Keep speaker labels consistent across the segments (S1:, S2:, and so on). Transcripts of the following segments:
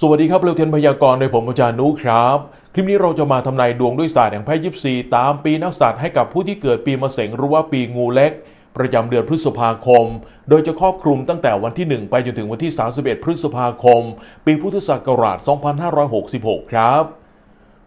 S1: สวัสดีครับเร็วเทียนพยากรณ์โดยผมอาจารย์นุครับ คลิปนี้เราจะมาทำนายดวงด้วยศาสตร์แห่งไพ่ยิปซีตามปีนักษัตร์ให้กับผู้ที่เกิดปีมะเสงหรือว่าปีงูเล็ก ประจำเดือนพฤษภาคม โดยจะครอบคลุมตั้งแต่วันที่ 1 ไปจนถึงวันที่ 31 พฤษภาคม ปีพุทธศักราช 2566 ครับ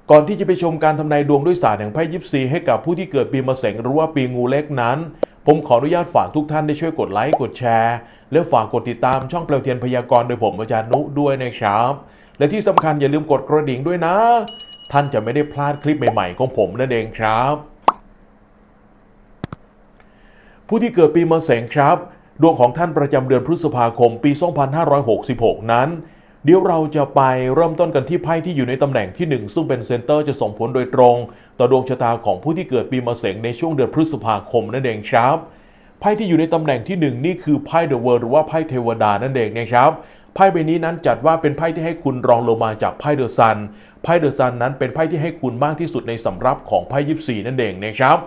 S1: ก่อนที่จะไปชมการทำนายดวงด้วยศาสตร์แห่งไพ่ยิปซีให้กับผู้ที่เกิดปีมะเสงหรือว่าปีงูเล็กนั้น ผมขออนุญาตฝากทุกท่านได้ช่วยกดไลค์กดแชร์ และฝากกดติดตามช่องเปลวเทียนพยากรณ์โดยผมอาจารย์นุด้วยนะครับ และที่สำคัญอย่าลืมกดกระดิ่งด้วยนะ ท่านจะไม่ได้พลาดคลิปใหม่ๆ ของผมนั่นเองครับ ผู้ที่เกิดปีมะเสงครับ ดวงของท่านประจำเดือนพฤษภาคมปี 2566 นั้น เดี๋ยวเราจะไปเริ่มต้นกันที่ไพ่ที่อยู่ในตำแหน่งที่ 1 ซึ่งเป็นเซนเตอร์จะส่งผลโดยตรง ต่อดวงชะตาของผู้ที่เกิดปีมะเสงในช่วงเดือนพฤษภาคมนั่นเองครับ ไพ่ที่อยู่ในตำแหน่งที่ 1 นี่คือไพ่เดอะเวิร์หรือว่าไพ่เทวดานั่นเองนะครับไพ่ใบนี้นั้นจัดว่าเป็นไพ่ที่ให้คุณรองลงมาจากไพ่เดอะซันไพ่เดอะซันนั้นเป็นไพ่ที่ให้คุณมากที่สุดในสำรับของไพ่ยิปซีนั่นเองนะครับ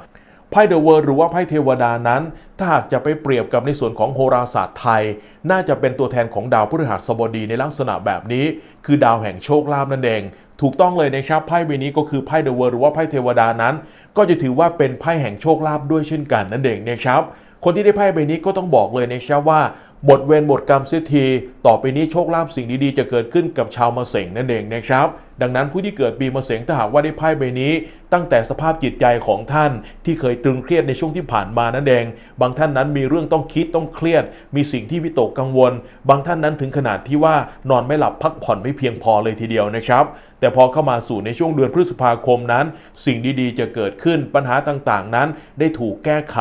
S1: ไพ่เดอะเวิร์หรือว่าไพ่เทวดานั้น ถ้าหากจะไปเปรียบกับในส่วนของโหราศาสตร์ไทย น่าจะเป็นตัวแทนของดาวพฤหัสบดีในลักษณะแบบนี้ คือดาวแห่งโชคลาภนั่นเองถูกต้องเลยนะครับไพ่ใบนี้ก็คือไพ่เดอะเวิร์หรือว่าไพ่เทวดานั้น ก็จะถือว่าเป็นไพ่แห่งโชคลาภด้วยเช่นกันนั่นเองนะครับ คนที่ได้ไพ่ใบนี้ก็ต้องบอกเลยนะครับว่าหมดเวรหมดกรรมเสียทีต่อไปนี้โชคลาภสิ่งดีๆ จะเกิดขึ้นกับชาวมะเสงนั่นเองนะครับ ดังนั้นผู้ที่เกิดปีมะเสงถ้าหากว่าได้ไพ่ใบนี้ ตั้งแต่สภาพจิตใจของท่านที่เคยตรึงเครียดในช่วงที่ผ่านมานั่นเอง บางท่านนั้นมีเรื่องต้องคิดต้องเครียด มีสิ่งที่วิตกกังวล บางท่านนั้นถึงขนาดที่ว่านอนไม่หลับพักผ่อนไม่เพียงพอเลยทีเดียวนะครับ แต่พอเข้ามาสู่ในช่วงเดือนพฤษภาคมนั้น สิ่งดีๆ จะเกิดขึ้นปัญหาต่างๆ นั้น ได้ถูกแก้ไข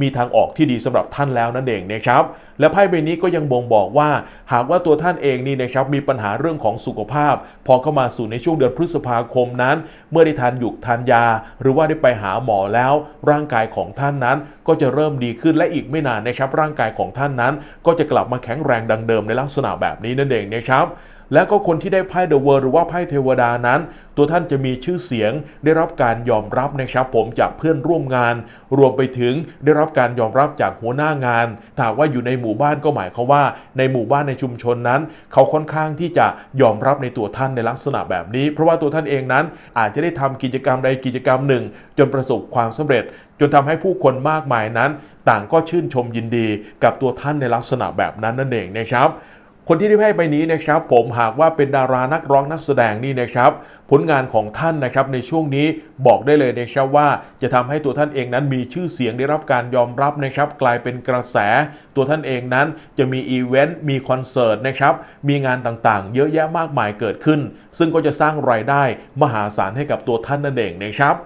S1: มีทางออกที่ดีสำหรับท่านแล้วนั่นเองนะครับและไพ่ใบนี้ก็ยังบ่งบอกว่า หากว่าตัวท่านเองนี่นะครับมีปัญหาเรื่องของสุขภาพ พอเข้ามาสู่ในช่วงเดือนพฤษภาคมนั้น เมื่อได้ทานหยุกทานยา หรือว่าได้ไปหาหมอแล้ว ร่างกายของท่านนั้น ก็จะเริ่มดีขึ้นและอีกไม่นานนะครับ ร่างกายของท่านนั้น ก็จะกลับมาแข็งแรงดังเดิมในลักษณะแบบนี้นั่นเองนะครับ และก็คนที่ได้ไพ่เดอะเวิร์หรือว่าไพ่เทวดานั้น ตัวท่านจะมีชื่อเสียงได้รับการยอมรับนะครับ ผมจากเพื่อนร่วมงาน รวมไปถึงได้รับการยอมรับจากหัวหน้างานถ้าว่าอยู่ในหมู่บ้านก็หมายความว่า ในหมู่บ้านในชุมชนนั้น เขาค่อนข้างที่จะยอมรับในตัวท่านในลักษณะแบบนี้ เพราะว่าตัวท่านเองนั้น อาจจะได้ทำกิจกรรมใดกิจกรรมหนึ่ง จนประสบความสำเร็จ จนทำให้ผู้คนมากมายนั้น ต่างก็ชื่นชมยินดีกับตัวท่านในลักษณะแบบนั้นนั่นเองนะครับ คนที่ได้ไพ่ใบนี้นะครับผมหากว่าเป็นดารานักร้องนักแสดงนี่นะครับผลงานของท่านนะครับในช่วงนี้บอกได้เลยนะครับว่าจะทำให้ตัวท่านเองนั้นมีชื่อเสียงได้รับการยอมรับนะครับ กลายเป็นกระแส ตัวท่านเองนั้นจะมีอีเวนต์มีคอนเสิร์ตนะครับมีงานต่างๆ เยอะแยะมากมายเกิดขึ้น ซึ่งก็จะสร้างรายได้มหาศาลให้กับตัวท่านนั่นเองนะครับ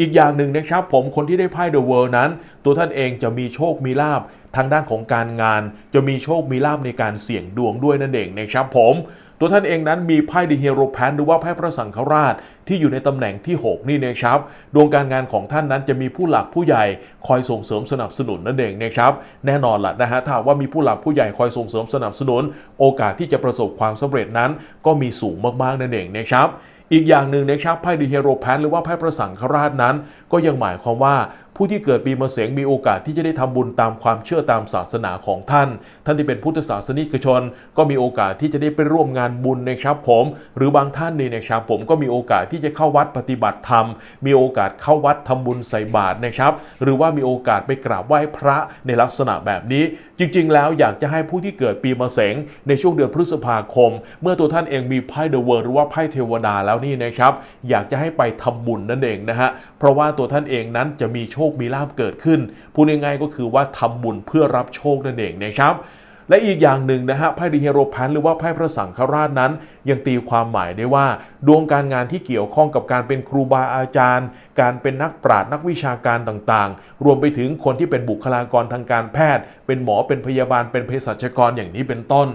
S1: อีกอย่างหนึ่งนะครับ ผมคนที่ได้ไพ่เดอะเวิลด์นั้น ตัวท่านเองจะมีโชคมีลาบทางด้านของการงาน จะมีโชคมีลาบในการเสี่ยงดวงด้วยนั่นเองนะครับผมตัวท่านเองนั้นมีไพ่ดิเฮโรแพนหรือว่าไพ่พระสังฆราชที่อยู่ในตำแหน่งที่ 6 นี่นะครับ ดวงการงานของท่านนั้นจะมีผู้หลักผู้ใหญ่คอยส่งเสริมสนับสนุนนั่นเองนะครับ แน่นอนละนะฮะถ้าว่ามีผู้หลักผู้ใหญ่คอยส่งเสริมสนับสนุน โอกาสที่จะประสบความสำเร็จนั้น ก็มีสูงมากๆนั่นเองนะครับ อีกอย่างหนึ่งนะครับไพ่ดิเฮโรแพนหรือว่าไพ่พระสังฆราชนั้น ก็ยังหมายความว่าผู้ที่เกิดปีมะเสงมีโอกาสที่จะได้ทำบุญตามความเชื่อตามศาสนาของท่าน ท่านที่เป็นพุทธศาสนิกชน ก็มีโอกาสที่จะได้ไปร่วมงานบุญนะครับผม หรือบางท่านนี่นะครับผมก็มีโอกาสที่จะเข้าวัดปฏิบัติธรรม มีโอกาสเข้าวัดทำบุญใส่บาตรนะครับ หรือว่ามีโอกาสไปกราบไหว้พระในลักษณะแบบนี้จริง ๆ แล้วอยากจะให้ผู้ที่เกิดปีมะเสงในช่วงเดือนพฤษภาคม เมื่อตัวท่านเองมีไพ่เดอะเวิร์หรือว่าไพ่เทวดาแล้วนี่นะครับ อยากจะให้ไปทำบุญนั่นเองนะฮะ เพราะว่าตัวท่านเองนั้นจะมีโชคมีลาบเกิดขึ้น พูดง่ายๆก็คือว่าทำบุญเพื่อรับโชคนั่นเองนะครับ และอีกอย่างหนึ่งนะฮะไพ่ดิเฮโรแพนหรือว่าไพ่พระสังฆราชนั้น ยังตีความหมายได้ว่า ดวงการงานที่เกี่ยวข้องกับการเป็นครูบาอาจารย์ การเป็นนักปราชญ์นักวิชาการต่างๆ รวมไปถึงคนที่เป็นบุคลากรทางการแพทย์ เป็นหมอเป็นพยาบาลเป็นเภสัชกรอย่างนี้เป็นต้น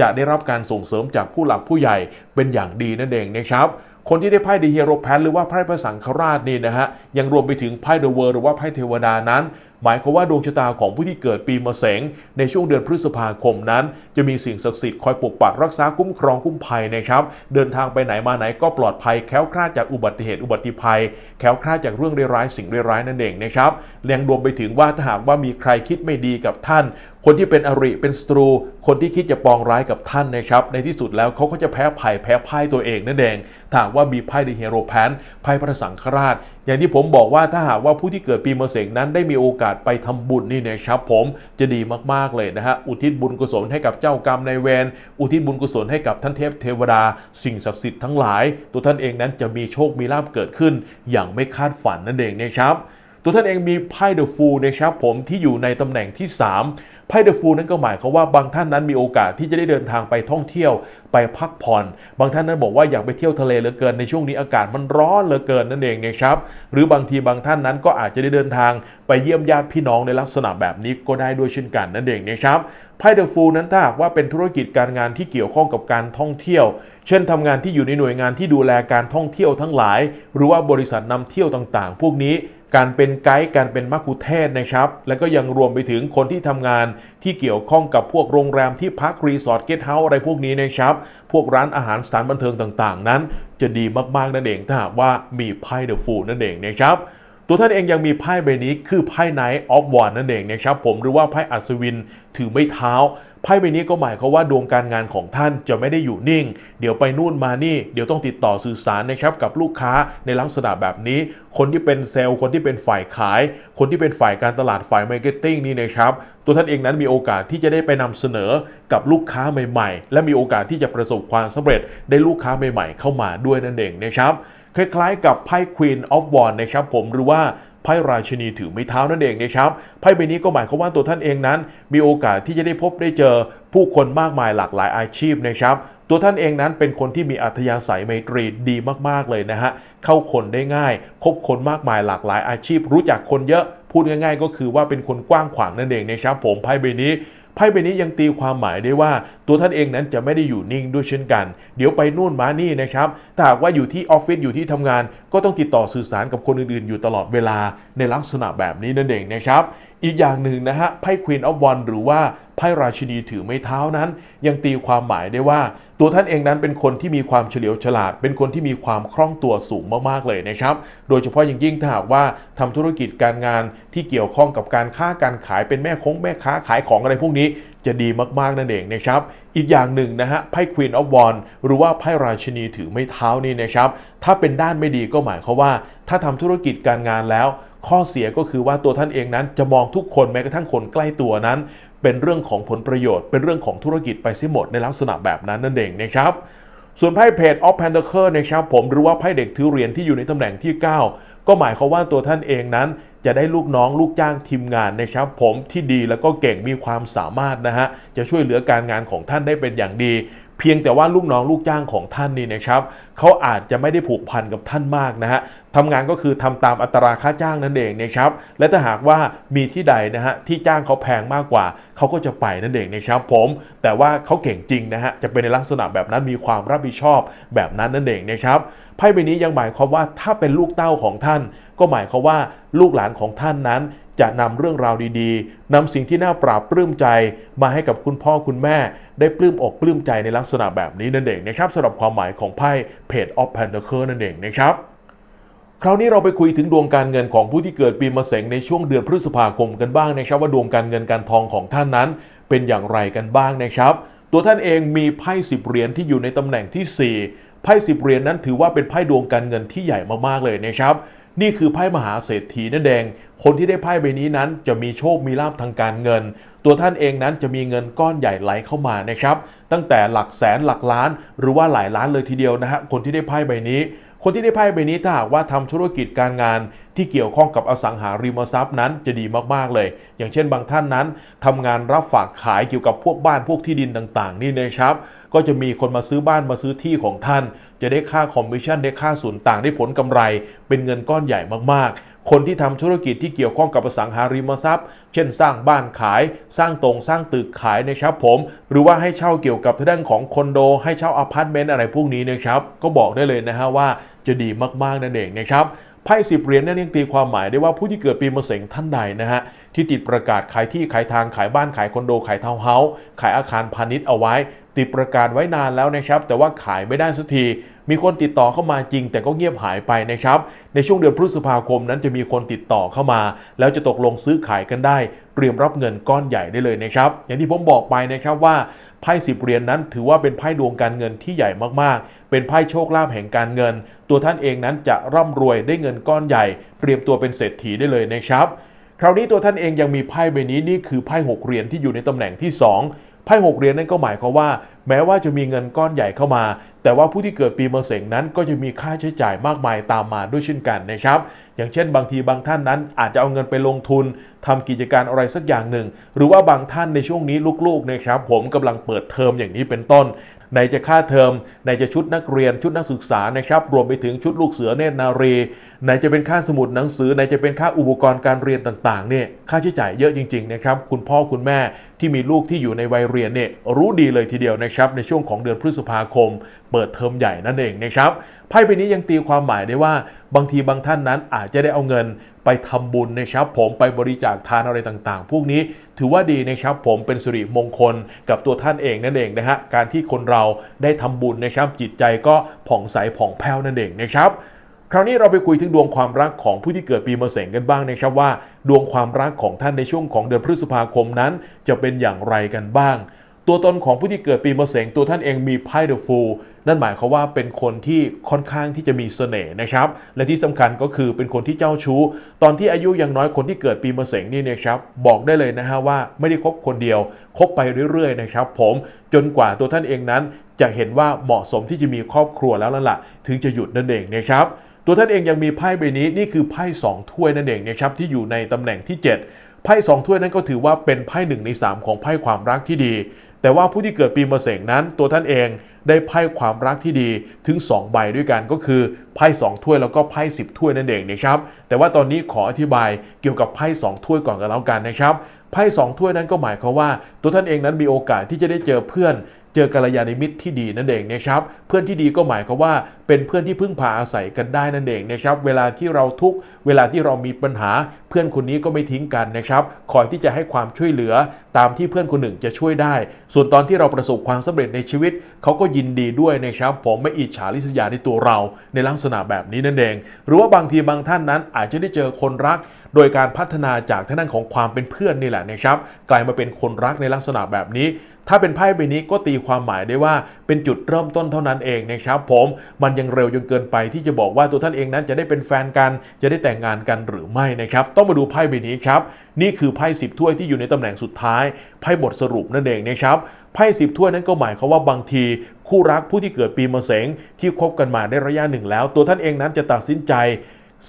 S1: จะได้รับการส่งเสริมจากผู้หลักผู้ใหญ่เป็นอย่างดีนั่นเองนะครับคนที่ได้ไพ่ดีเฮโรแพนหรือว่าไพ่พระสังฆราชนี่นะฮะยังรวมไปถึงไพ่เดอะเวิร์หรือว่าไพ่เทวดานั้น หมายความว่าดวงชะตาของผู้ที่เกิดปีมะเสงในช่วงเดือนพฤษภาคมนั้น จะมีสิ่งศักดิ์สิทธิ์คอยปกปักรักษาคุ้มครองคุ้มภัยนะครับ เดินทางไปไหนมาไหนก็ปลอดภัยแคล้วคลาดจากอุบัติเหตุอุบัติภัย แคล้วคลาดจากเรื่องร้ายๆสิ่งร้ายๆนั่นเองนะครับยังรวมไปถึงว่าถ้าหากว่ามีใครคิดไม่ดีกับท่านคนที่เป็นอริเป็นศัตรู คนที่คิดจะปองร้ายกับท่านนะครับ ในที่สุดแล้วเขาก็จะแพ้ภัยแพ้พ่ายตัวเองนั่นเองถาหากว่ามีไพ่เดเฮโรแพนไพ่พระสังฆราช อย่างที่ผมบอกว่าถ้าหากว่าผู้ที่เกิดปีมะเสงนั้นได้มีโอกาสไปทำบุญนี่นะครับผมจะดีมากๆเลยนะฮะอุทิศบุญกุศลให้กับเจ้ากรรมนายเวรอุทิศบุญกุศลให้กับท่านเทพเทวดา สิ่งศักดิ์สิทธิ์ทั้งหลาย ตัวท่านเองนั้นจะมีโชคมีลาภเกิดขึ้น อย่างไม่คาดฝันนั่นเองนะครับ ตัวท่านเองมีไพ่เดอะฟูลนะครับผมที่อยู่ในตำแหน่งที่ 3ไพ่เดอะฟูลนั้นก็หมายความว่าบางท่านนั้นมีโอกาสที่จะได้เดินทางไปท่องเที่ยวไปพักผ่อน บางท่านนั้นบอกว่าอยากไปเที่ยวทะเลเหลือเกินในช่วงนี้อากาศมันร้อนเหลือเกินนั่นเองนะครับหรือบางทีบางท่านนั้นก็อาจจะได้เดินทางไปเยี่ยมญาติพี่น้องในลักษณะแบบนี้ก็ได้ด้วยเช่นกันนั่นเองนะครับไพ่เดอะฟูลนั้นถ้าหากว่าเป็นธุรกิจการงานที่เกี่ยวข้องกับการท่องเที่ยว เช่นทำงานที่อยู่ในหน่วยงานที่ดูแลการท่องเที่ยวทั้งหลาย หรือว่าบริษัทนำเที่ยวต่างๆ พวกนี้ การเป็นไกด์การเป็นมักคุเทศก์นะครับ แล้วก็ยังรวมไปถึงคนที่ทำงานที่เกี่ยวข้องกับพวกโรงแรมที่พักรีสอร์ทเกสต์เฮาส์อะไรพวกนี้นะครับ พวกร้านอาหารสถานบันเทิงต่างๆ นั้น จะดีมากๆนั่นเองถ้าหากว่ามีไพ่เดอะฟูนั่นเองนะครับ ตัวท่านเองยังมีไพ่ใบนี้คือไพ่ไนท์ออฟวอนนั่นเองนะครับผมหรือว่าไพ่อัศวินถือไม้เท้าไพ่ใบนี้ก็หมายความว่าดวงการงานของท่านจะไม่ได้อยู่นิ่ง เดี๋ยวไปนู่นมานี่ เดี๋ยวต้องติดต่อสื่อสารนะครับกับลูกค้าในลักษณะแบบนี้ คนที่เป็นเซลล์ คนที่เป็นฝ่ายขาย คนที่เป็นฝ่ายการตลาดฝ่ายมาร์เก็ตติ้งนี่นะครับ ตัวท่านเองนั้นมีโอกาสที่จะได้ไปนำเสนอกับลูกค้าใหม่ ๆ และมีโอกาสที่จะประสบความสำเร็จได้ลูกค้าใหม่ ๆ เข้ามาด้วยนั่นเองนะครับ คล้ายๆ กับไพ่ Queen of Wands นะครับผมหรือว่าไพ่ราชินีถือไม้เท้านั่นเองนะครับไพ่ใบนี้ก็หมายความว่าตัวท่านเองนั้น มีโอกาสที่จะได้พบได้เจอผู้คนมากมายหลากหลายอาชีพนะครับตัวท่านเองนั้นเป็นคนที่มีอัธยาศัยไมตรีดีมากๆเลยนะฮะเข้าคนได้ง่าย คบคนมากมายหลากหลายอาชีพ รู้จักคนเยอะพูดง่าย ๆ ก็คือว่าเป็นคนกว้างขวางนั่นเองนะครับผมไพ่ใบนี้ ไพ่ใบนี้ยังตีความหมายได้ว่า ตัวท่านเองนั้นจะไม่ได้อยู่นิ่งด้วยเช่นกัน เดี๋ยวไปนู่นมานี่นะครับถ้าหากว่าอยู่ที่ออฟฟิศอยู่ที่ทำงาน ก็ต้องติดต่อสื่อสารกับคนอื่นๆ อยู่ตลอดเวลาในลักษณะแบบนี้นั่นเองนะครับ อีกอย่างหนึ่งนะฮะไพ่ Queen of Wands หรือว่าไพ่ราชินีถือไม้เท้านั้น ยังตีความหมายได้ว่า ตัวท่านเองนั้นเป็นคนที่มีความเฉลียวฉลาด เป็นคนที่มีความคล่องตัวสูงมากๆเลยนะครับ โดยเฉพาะอย่างยิ่งถ้าหากว่าทำธุรกิจการงานที่เกี่ยวข้องกับการค้าการขายเป็นแม่คงแม่ค้าขายของอะไรพวกนี้จะดีมากๆนั่นเองนะครับ อีกอย่างหนึ่งนะฮะไพ่ Queen of Wands หรือว่าไพ่ราชินีถือไม้เท้านี่นะครับ ถ้าเป็นด้านไม่ดีก็หมายความว่า ถ้าทำธุรกิจการงานแล้ว ข้อเสียก็คือว่าตัวท่านเองนั้นจะมองทุกคนแม้กระทั่งคนใกล้ตัวนั้น เป็นเรื่องของผลประโยชน์ เป็นเรื่องของธุรกิจไปเสียหมดในลักษณะแบบนั้นนั่นเองนะครับส่วนไพ่เพจ of Pentacle นะครับผมหรือว่าไพ่เด็กถือเหรียญที่อยู่ในตำแหน่งที่ 9 ก็หมายความว่าตัวท่านเองนั้น จะได้ลูกน้องลูกจ้างทีมงานนะครับผมที่ดีแล้วก็เก่งมีความสามารถนะฮะจะช่วยเหลือการงานของท่านได้เป็นอย่างดี เพียงแต่ว่าลูกน้องลูกจ้างของท่านนี่นะครับเขาอาจจะไม่ได้ผูกพันกับท่านมากนะฮะทำงานก็คือทำตามอัตราค่าจ้างนั่นเองนะครับและถ้าหากว่ามีที่ใดนะฮะที่จ้างเขาแพงมากกว่าเขาก็จะไปนั่นเองนะครับผมแต่ว่าเขาเก่งจริงนะฮะจะเป็นในลักษณะแบบนั้นมีความรับผิดชอบแบบนั้นนั่นเองนะครับไพ่ใบนี้ยังหมายความว่าถ้าเป็นลูกเต้าของท่าน ก็หมายความว่าลูกหลานของท่านนั้น จะนำเรื่องราวดีๆนำสิ่งที่น่าปราบปลื้มใจ มาให้กับคุณพ่อคุณแม่ ได้ปลื้มอกปลื้มใจในลักษณะแบบนี้นั่นเองนะครับสำหรับความหมายของไพ่ Page of Pentacle นั่นเองนะครับคราวนี้เราไปคุยถึงดวงการเงินของผู้ที่เกิดปีมะเสงในช่วงเดือนพฤษภาคมกันบ้างนะครับ ว่าดวงการเงินการทองของท่านนั้น เป็นอย่างไรกันบ้างนะครับ ตัวท่านเองมีไพ่สิบเหรียญที่อยู่ในตำแหน่งที่ 4ไพ่สิบเหรียญนั้นถือว่าเป็นไพ่ดวงการเงินที่ใหญ่มากๆเลยนะครับ นี่คือไพ่มหาเศรษฐีนั่นเองคนที่ได้ไพ่ใบนี้นั้นจะมีโชคมีลาภทางการเงิน ตัวท่านเองนั้นจะมีเงินก้อนใหญ่ไหลเข้ามานะครับ ตั้งแต่หลักแสนหลักล้าน หรือว่าหลายล้านเลยทีเดียวนะฮะคนที่ได้ไพ่ใบนี้ คนที่ได้ไพ่ใบนี้ถ้าหากว่าทำธุรกิจการงานที่เกี่ยวข้องกับอสังหาริมทรัพย์นั้นจะดีมากๆเลย อย่างเช่นบางท่านนั้นทำงานรับฝากขายเกี่ยวกับพวกบ้านพวกที่ดินต่าง ๆ นี่นะครับ ก็จะมีคนมาซื้อบ้านมาซื้อที่ของท่าน จะได้ค่าคอมมิชชั่นได้ค่าส่วนต่างได้ผลกำไร เป็นเงินก้อนใหญ่มากๆ คนที่ทำธุรกิจที่เกี่ยวข้องกับอสังหาริมทรัพย์ เช่นสร้างบ้านขาย สร้างตรงสร้างตึกขายนะครับผมหรือว่าให้เช่าเกี่ยวกับทางด้านของคอนโด ให้เช่าอพาร์ตเมนต์อะไรพวกนี้นะครับก็บอกได้เลยนะฮะว่าจะดีมากๆนั่นเองนะครับไพ่สิบเหรียญนั่นยังตีความหมายได้ว่าผู้ที่เกิดปีมะเสงท่านใดนะฮะที่ติดประกาศขายที่ขายทางขายบ้านขายคอนโดขายทาวน์เฮาส์ขายอาคารพาณิชย์เอาไว้ ติดประกาศไว้นานแล้วนะครับ แต่ว่าขายไม่ได้สักทีมีคนติดต่อเข้ามาจริง แต่ก็เงียบหายไปนะครับ ในช่วงเดือนพฤษภาคมนั้นจะมีคนติดต่อเข้ามา แล้วจะตกลงซื้อขายกันได้ เตรียมรับเงินก้อนใหญ่ได้เลยนะครับ อย่างที่ผมบอกไปนะครับว่าไพ่สิบเหรียญนนั้นถือว่าเป็นไพ่ดวงการเงินที่ใหญ่มากๆ เป็นไพ่โชคลาภแห่งการเงิน ตัวท่านเองนั้นจะร่ำรวยได้เงินก้อนใหญ่ เตรียมตัวเป็นเศรษฐีได้เลยนะครับ คราวนี้ตัวท่านเองยังมีไพ่ใบนี้นี่คือไพ่หกเหรียญที่อยู่ในตำแหน่งที่ 2 ไพ่หกเหรียญนั่นก็หมายความว่า แม้ว่าจะมีเงินก้อนใหญ่เข้ามา แต่ว่าผู้ที่เกิดปีมะเสงนั้นก็จะมีค่าใช้จ่ายมากมายตามมาด้วยเช่นกันนะครับอย่างเช่น บางทีบางท่านนั้นอาจจะเอาเงินไปลงทุนทำกิจการอะไรสักอย่างหนึ่ง หรือว่าบางท่านในช่วงนี้ลูกๆนะครับผมกำลังเปิดเทอมอย่างนี้เป็นต้น ไหนจะค่าเทอมไหนจะชุดนักเรียนชุดนักศึกษานะครับรวมไปถึงชุดลูกเสือเนตรนารี ไหนจะเป็นค่าสมุดหนังสือ ไหนจะเป็นค่าอุปกรณ์การเรียนต่างๆเนี่ยค่าใช้จ่ายเยอะจริงๆนะครับคุณพ่อคุณแม่ที่มีลูกที่อยู่ในวัยเรียนเนี่ยรู้ดีเลยทีเดียวนะครับในช่วงของเดือนพฤษภาคม เปิดเทอมใหญ่นั่นเองนะครับไพ่ใบนี้ยังตีความหมายได้ว่า บางทีบางท่านนั้นอาจจะได้เอาเงินไปทำบุญนะครับผมไปบริจาคทานอะไรต่างๆ พวกนี้ ถือว่าดีนะครับผมเป็นสิริมงคลกับตัวท่านเองนั่นเองนะฮะการที่คนเราได้ทำบุญนะครับ จิตใจก็ผ่องใสผ่องแผ้วนั่นเองนะครับคราวนี้เราไปคุยถึงดวงความรักของผู้ที่เกิดปีมะเสงกันบ้างนะครับว่า ดวงความรักของท่านในช่วงของเดือนพฤษภาคมนั้น จะเป็นอย่างไรกันบ้าง ตัวตนของผู้ที่เกิดปีมะเสงตัวท่านเองมีไพ่เดอะฟู นั่นหมายความว่าเป็นคนที่ค่อนข้างที่จะมีเสน่ห์นะครับ และที่สำคัญก็คือเป็นคนที่เจ้าชู้ ตอนที่อายุยังน้อยคนที่เกิดปีมะเสงนี่นะครับบอกได้เลยนะฮะว่าไม่ได้คบคนเดียวคบไปเรื่อยๆนะครับผมจนกว่าตัวท่านเองนั้น จะเห็นว่าเหมาะสมที่จะมีครอบครัวแล้วล่ะละถึงจะหยุดนั่นเองนะครับตัวท่านเองยังมีไพ่ใบนี้นี่คือไพ่สองถ้วยนั่นเองนะครับที่อยู่ในตำแหน่งที่ 7 ไพ่สองถ้วยนั้นก็ถือว่าเป็นไพ่หนึ่งใน 3 ของไพ่ความรักที่ดี แต่ว่าผู้ที่เกิดปีมะเสงนั้น ตัวท่านเองได้ไพ่ความรักที่ดีถึง 2 ใบด้วยกันก็คือไพ่สองถ้วยแล้วก็ไพ่สิบถ้วยนั่นเองนะครับแต่ว่าตอนนี้ขออธิบายเกี่ยวกับไพ่สองถ้วยก่อนกันแล้วกันนะครับไพ่สองถ้วยนั้นก็หมายความว่าตัวท่านเองนั้นมีโอกาสที่จะได้เจอเพื่อน เจอกัลยาณมิตรที่ดีนั่นเองนะครับ เพื่อนที่ดีก็หมายความว่า เป็นเพื่อนที่พึ่งพาอาศัยกันได้นั่นเองนะครับ เวลาที่เราทุกเวลาที่เรามีปัญหา เพื่อนคนนี้ก็ไม่ทิ้งกันนะครับ คอยที่จะให้ความช่วยเหลือตามที่เพื่อนคนหนึ่งจะช่วยได้ ส่วนตอนที่เราประสบความสำเร็จในชีวิตเขาก็ยินดีด้วยนะครับ ผมไม่อิจฉาริษยาในตัวเราในลักษณะแบบนี้นั่นเอง หรือว่าบางทีบางท่านนั้นอาจจะได้เจอคนรัก โดยการพัฒนาจากท่านั้นของความเป็นเพื่อนนี่แหละนะครับ กลายมาเป็นคนรักในลักษณะแบบนี้ ถ้าเป็นไพ่ใบนี้ก็ตีความหมายได้ว่าเป็นจุดเริ่มต้นเท่านั้นเองนะครับผมมันยังเร็วจนเกินไปที่จะบอกว่าตัวท่านเองนั้นจะได้เป็นแฟนกันจะได้แต่งงานกันหรือไม่นะครับ ต้องมาดูไพ่ใบนี้ครับ นี่คือไพ่สิบถ้วยที่อยู่ในตำแหน่งสุดท้ายไพ่บทสรุปนั่นเองนะครับไพ่สิบถ้วยนั้นก็หมายความว่าบางทีคู่รักผู้ที่เกิดปีมะเสงที่คบกันมาได้ระยะหนึ่งแล้ว ตัวท่านเองนั้นจะตัดสินใจ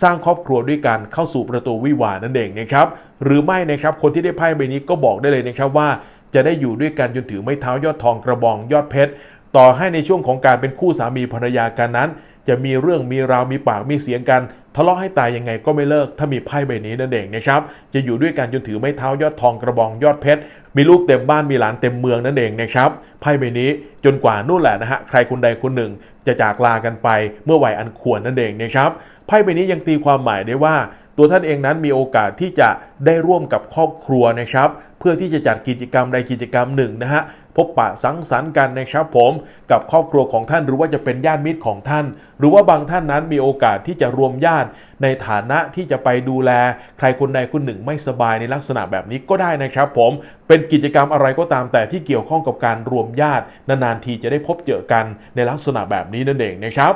S1: สร้างครอบครัวด้วยกันเข้าสู่ประตูวิวาห์นั่นเองนะครับ หรือไม่นะครับคนที่ได้ไพ่ใบนี้ก็บอกได้เลยนะครับว่า จะได้อยู่ด้วยกันจนถือไม้เท้ายอดทองกระบองยอดเพชรต่อให้ในช่วงของการเป็นคู่สามีภรรยากันนั้น จะมีเรื่องมีราวมีปากมีเสียงกันทะเลาะให้ตายยังไงก็ไม่เลิกถ้ามีไพ่ใบนี้นั่นเองนะครับจะอยู่ด้วยกันจนถือไม้เท้ายอดทองกระบองยอดเพชรมีลูกเต็มบ้านมีหลานเต็มเมืองนั่นเองนะครับไพ่ใบนี้จนกว่านู่นแหละนะฮะใครคนใดคนหนึ่งจะจากลากันไปเมื่อวัยอันควรนั่นเองนะครับ ไพ่ใบนี้ยังตีความหมายได้ว่า ตัวท่านเองนั้นมีโอกาสที่จะได้ร่วมกับครอบครัวนะครับ เพื่อที่จะจัดกิจกรรมใดกิจกรรมหนึ่งนะฮะพบปะสังสรรค์กันนะครับผมกับครอบครัวของท่านหรือว่าจะเป็นญาติมิตรของท่าน หรือว่าบางท่านนั้นมีโอกาสที่จะรวมญาติ ในฐานะที่จะไปดูแล ใครคนใดคนหนึ่งไม่สบายในลักษณะแบบนี้ก็ได้นะครับผมเป็นกิจกรรมอะไรก็ตามแต่ที่เกี่ยวข้องกับการรวมญาตินานๆทีจะได้พบเจอกันในลักษณะแบบนี้นั่นเองนะครับ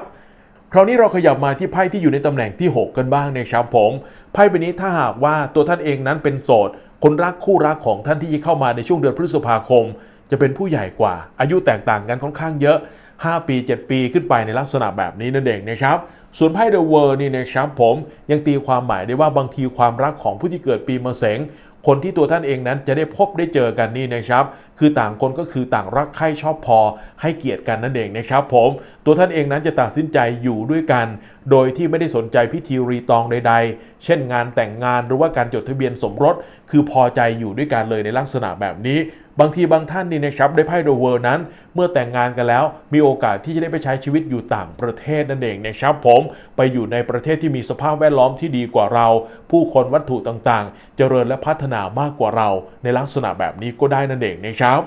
S1: คราวนี้เราขยับมาที่ไพ่ที่อยู่ในตำแหน่งที่ 6 กันบ้างนะครับผม ไพ่ใบนี้ถ้าหากว่าตัวท่านเองนั้นเป็นโสด คนรักคู่รักของท่านที่จะเข้ามาในช่วงเดือนพฤษภาคม จะเป็นผู้ใหญ่กว่า อายุแตกต่างกันค่อนข้างเยอะ 5 ปี 7 ปีขึ้นไปในลักษณะแบบนี้นั่นเองนะครับ ส่วนไพ่เดอะเวิร์นี่นะครับผมยังตีความหมายได้ว่าบางทีความรักของผู้ที่เกิดปีมะเสง คนที่ตัวท่านเองนั้นจะได้พบได้เจอกันนี่นะครับ คือต่างคนก็คือต่างรักใคร่ชอบพอให้เกียรติกันนั่นเองนะครับผมตัวท่านเองนั้นจะตัดสินใจอยู่ด้วยกัน โดยที่ไม่ได้สนใจพิธีรีตองใด ๆ เช่นงานแต่งงานหรือว่าการจดทะเบียนสมรส คือพอใจอยู่ด้วยกันเลยในลักษณะแบบนี้ บางทีบางท่านนี่นะครับได้ไพ่โดเวอร์นั้น เมื่อแต่งงานกันแล้วมีโอกาสที่จะได้ไปใช้ชีวิตอยู่ต่างประเทศนั่นเองนะครับผมไปอยู่ในประเทศที่มีสภาพแวดล้อมที่ดีกว่าเรา ผู้คนวัตถุต่างๆ เจริญและพัฒนามากกว่าเรา ในลักษณะแบบนี้ก็ได้นั่นเองนะครับ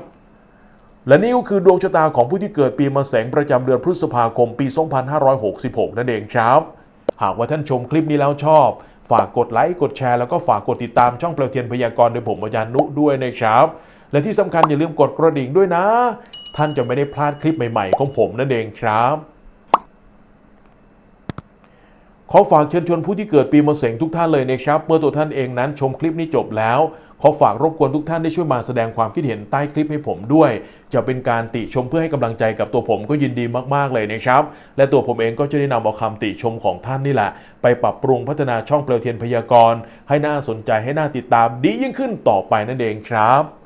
S1: และนี่ก็คือดวงชะตาของผู้ที่เกิดปีมะแสงประจำเดือนพฤษภาคมปี 2566 นั่นเองครับ หากว่าท่านชมคลิปนี้แล้วชอบ ฝากกดไลค์ กดแชร์ แล้วก็ฝากกดติดตามช่องเปลวเทียนพยากรณ์โดยผมอาจารย์นุด้วยนะครับ และที่สำคัญอย่าลืมกดกระดิ่งด้วยนะ ท่านจะไม่ได้พลาดคลิปใหม่ๆ ของผมนั่นเองครับ ขอฝากเชิญชวนผู้ที่เกิดปีมะเสงทุกท่านเลยนะครับ เมื่อตัวท่านเองนั้นชมคลิปนี้จบแล้ว ขอฝากรบกวนทุกท่านได้ช่วยมาแสดงความคิดเห็นใต้คลิปให้ผมด้วย จะเป็นการติชมเพื่อให้กำลังใจกับตัวผมก็ยินดีมากๆเลยนะครับ และตัวผมเองก็จะได้นำเอาคำติชมของท่านนี่แหละ ไปปรับปรุงพัฒนาช่องเปลวเทียนพยากรณ์ให้น่าสนใจให้น่าติดตามดียิ่งขึ้นต่อไปนั่นเองครับ